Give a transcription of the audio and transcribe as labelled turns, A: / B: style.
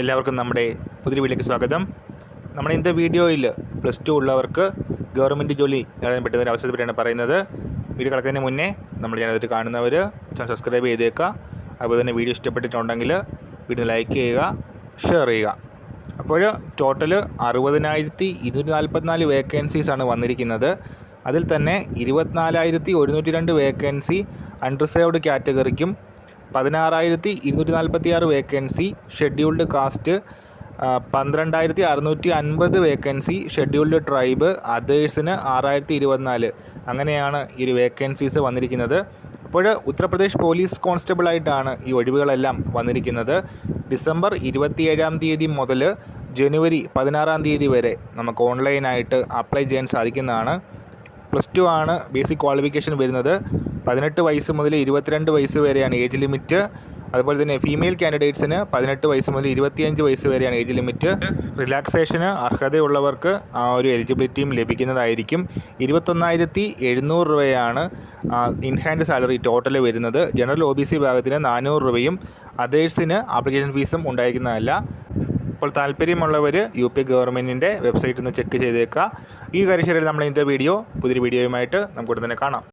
A: എല്ലാവർക്കും നമ്മുടെ പുതിയ വീട്ടിലേക്ക് സ്വാഗതം. നമ്മുടെ ഇന്നത്തെ വീഡിയോയിൽ പ്ലസ് ടു ഉള്ളവർക്ക് ഗവൺമെന്റ് ജോലി നേടാൻ പറ്റുന്ന ഒരു അവസരത്തെ പറ്റിയാണ് പറയുന്നത്. വീഡിയോ കിടക്കുന്നതിന് മുന്നേ നമ്മൾ ചാനൽ കാണുന്നവർ ചാനൽ സബ്സ്ക്രൈബ് ചെയ്തേക്കുക. അതുപോലെ തന്നെ വീഡിയോ ഇഷ്ടപ്പെട്ടിട്ടുണ്ടെങ്കിൽ വീഡിയോ ലൈക്ക് ചെയ്യുക ഷെയർ ചെയ്യുക. അപ്പോൾ ടോട്ടൽ അറുപതിനായിരത്തി ഇരുന്നൂറ്റി നാൽപ്പത്തിനാല് വേക്കൻസീസാണ് വന്നിരിക്കുന്നത്. അതിൽ തന്നെ ഇരുപത്തിനാലായിരത്തി ഒരുന്നൂറ്റി രണ്ട് വേക്കൻസി അൺറിസേർവ്ഡ് കാറ്റഗറിക്കും പതിനാറായിരത്തി ഇരുന്നൂറ്റി നാൽപ്പത്തി ആറ് വേക്കൻസി ഷെഡ്യൂൾഡ് കാസ്റ്റ് പന്ത്രണ്ടായിരത്തി അറുന്നൂറ്റി അൻപത് വേക്കൻസി ഷെഡ്യൂൾഡ് ട്രൈബ് അതേഴ്സിന് ആറായിരത്തി ഇരുപത്തിനാല് അങ്ങനെയാണ് ഈ ഒരു വേക്കൻസീസ് വന്നിരിക്കുന്നത്. അപ്പോൾ ഉത്തർപ്രദേശ് പോലീസ് കോൺസ്റ്റബിളായിട്ടാണ് ഈ ഒഴിവുകളെല്ലാം വന്നിരിക്കുന്നത്. ഡിസംബർ ഇരുപത്തിയേഴാം തീയതി മുതൽ ജനുവരി പതിനാറാം തീയതി വരെ നമുക്ക് ഓൺലൈനായിട്ട് അപ്ലൈ ചെയ്യാൻ സാധിക്കുന്നതാണ്. പ്ലസ് ടു ആണ് ബേസിക് ക്വാളിഫിക്കേഷൻ വരുന്നത്. പതിനെട്ട് വയസ്സ് മുതൽ ഇരുപത്തിരണ്ട് വയസ്സ് വരെയാണ് ഏജ് ലിമിറ്റ്. അതുപോലെ തന്നെ ഫീമെയിൽ കാൻഡിഡേറ്റ്സിന് പതിനെട്ട് വയസ്സ് മുതൽ ഇരുപത്തിയഞ്ച് വയസ്സ് വരെയാണ് ഏജ് ലിമിറ്റ്. റിലാക്സേഷന് അർഹതയുള്ളവർക്ക് ആ ഒരു എലിജിബിലിറ്റിയും ലഭിക്കുന്നതായിരിക്കും. ഇരുപത്തൊന്നായിരത്തി എഴുന്നൂറ് രൂപയാണ് ഇൻഹാൻഡ് സാലറി ടോട്ടൽ വരുന്നത്. ജനറൽ ഒ ബി സി വിഭാഗത്തിന് നാനൂറ് രൂപയും അതേഴ്സിന് ആപ്ലിക്കേഷൻ ഫീസും ഉണ്ടായിരിക്കുന്നതല്ല. അപ്പോൾ താല്പര്യമുള്ളവർ യു പി ഗവൺമെന്റിന്റെ വെബ്സൈറ്റിൽ നിന്ന് ചെക്ക് ചെയ്തേക്കുക. ഈ കാര്യശാലയിൽ നമ്മൾ ഇന്നത്തെ വീഡിയോ പുതിയൊരു വീഡിയോയുമായിട്ട് നമുക്ക് ഉടൻ തന്നെ കാണാം.